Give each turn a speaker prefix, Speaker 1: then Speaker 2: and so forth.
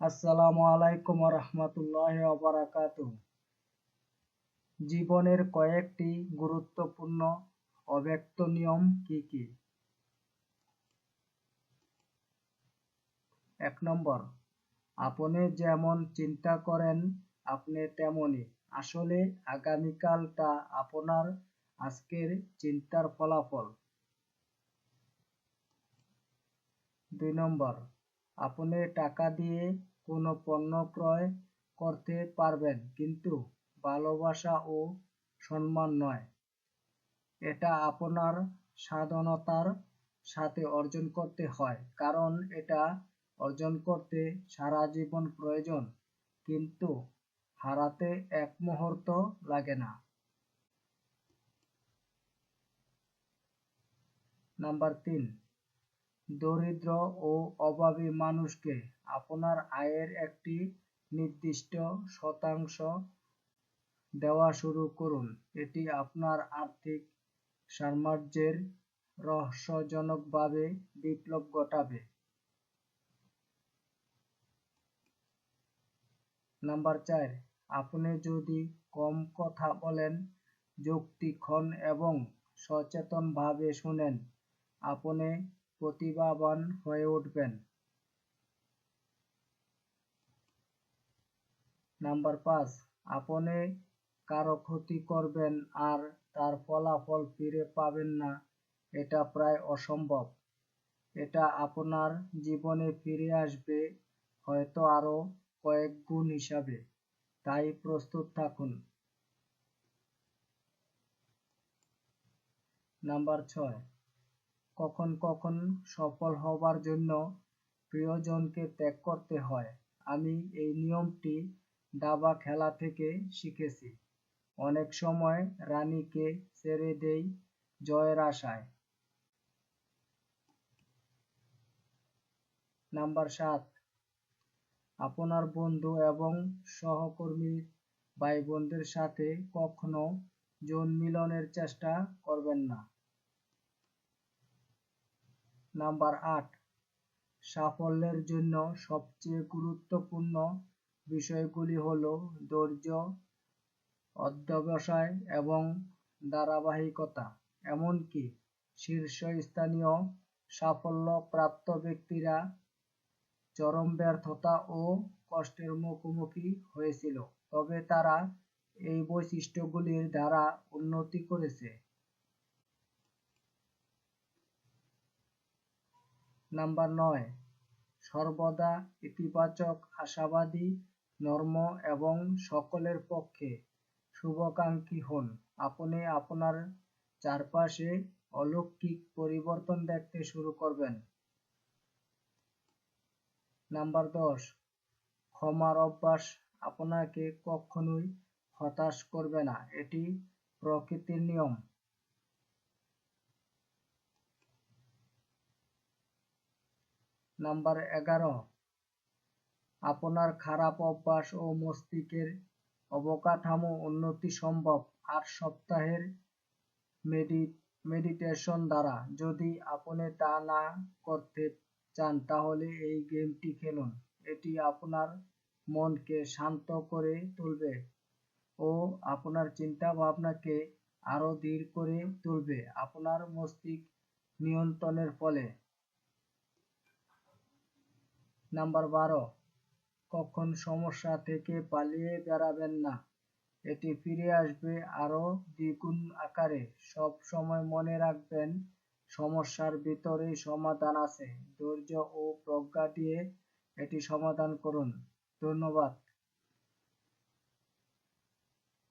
Speaker 1: আসসালামু আলাইকুম রহমতুল্লাহ বারাকাত জীবনের কয়েকটি গুরুত্বপূর্ণ অব্যক্ত নিয়ম কি কি? এক নম্বর, আপনি যেমন চিন্তা করেন আপনি তেমনই। আসলে আগামীকালটা আপনার আজকের চিন্তার ফলাফল। দুই নম্বর, আপনি টাকা দিয়ে কোনো পণ্য ক্রয় করতে পারবেন, কিন্তু ভালোবাসা ও সম্মান নয়। এটা আপনার সাধনতার সাথে অর্জন করতে হয়, কারণ এটা অর্জন করতে সারা জীবন প্রয়োজন, কিন্তু হারাতে এক মুহূর্ত লাগে না। নাম্বার তিন দরিদ্র ও অভাবী মানুষকে আপনার আয়ের একটি নির্দিষ্ট শতাংশ দেওয়া শুরু করুন। এটি আপনার আর্থিক সাম্রাজ্যের রহস্যজনকভাবে বিপ্লব ঘটাবে। নাম্বার চার, আপনি যদি কম কথা বলেন যুক্তি যুক্তিক্ষণ এবং সচেতনভাবে শুনেন, আপনি প্রতিভাবান হয়ে উঠবেন। নাম্বার পাঁচ, আপনি কারও ক্ষতি করবেন আর তার ফলাফল ফিরে পাবেন না, এটা প্রায় অসম্ভব। এটা আপনার জীবনে ফিরে আসবে হয়তো আরও কয়েক গুণ হিসাবে। তাই প্রস্তুত থাকুন। নাম্বার ছয় কখন কখন সফল হবার জন্য প্রিয়জনকে ত্যাগ করতে হয়। আমি এই নিয়মটি দাবা খেলা থেকে শিখেছি। অনেক সময় রানীকে ছেড়ে দেই জয়ের আশায়। নাম্বার সাত। আপনার বন্ধু এবং সহকর্মী ভাই বোনদের সাথে কখনো যৌন মিলনের চেষ্টা করবেন না। নাম্বার আট। সাফল্যের জন্য সবচেয়ে গুরুত্বপূর্ণ বিষয়গুলি হল ধৈর্য, অধ্যবসায় এবং ধারাবাহিকতা। এমনকি শীর্ষস্থানীয় সাফল্য প্রাপ্ত ব্যক্তিরা চরম ব্যর্থতা ও কষ্টের মুখোমুখি হয়েছিল। তবে তারা এই বৈশিষ্ট্যগুলির দ্বারা উন্নতি করেছে। নাম্বার নয়। সর্বদা ইতিবাচক, আশাবাদী, নর্ম এবং সকলের পক্ষে শুভাকাঙ্ক্ষী হন। আপনি আপনার চারপাশে অলৌকিক পরিবর্তন দেখতে শুরু করবেন। নাম্বার দশ, ক্ষমার অভ্যাস আপনাকে কখনোই হতাশ করবে না। এটি প্রকৃতির নিয়ম। নাম্বার এগারো। আপনার খারাপ অভ্যাস ও মস্তিষ্কের অবকাঠামো উন্নতি সম্ভব আট সপ্তাহের মেডি, মেডিটেশন দ্বারা। যদি আপনি তা না করতে চান, তাহলে এই গেমটি খেলুন। এটি আপনার মনকে শান্ত করে তুলবে ও আপনার চিন্তা ভাবনাকে আরও ধীর করে তুলবে। আপনার মস্তিষ্ক নিয়ন্ত্রণের ফলে নাম্বার বারো, কখন সমস্যা থেকে পালিয়ে বেড়াবেন না? এটি ফিরে আসবে আরও দ্বিগুণ আকারে। সব সময় মনে রাখবেন, সমস্যার ভিতরেই সমাধান আছে। ধৈর্য ও প্রজ্ঞা দিয়ে এটি সমাধান করুন। ধন্যবাদ।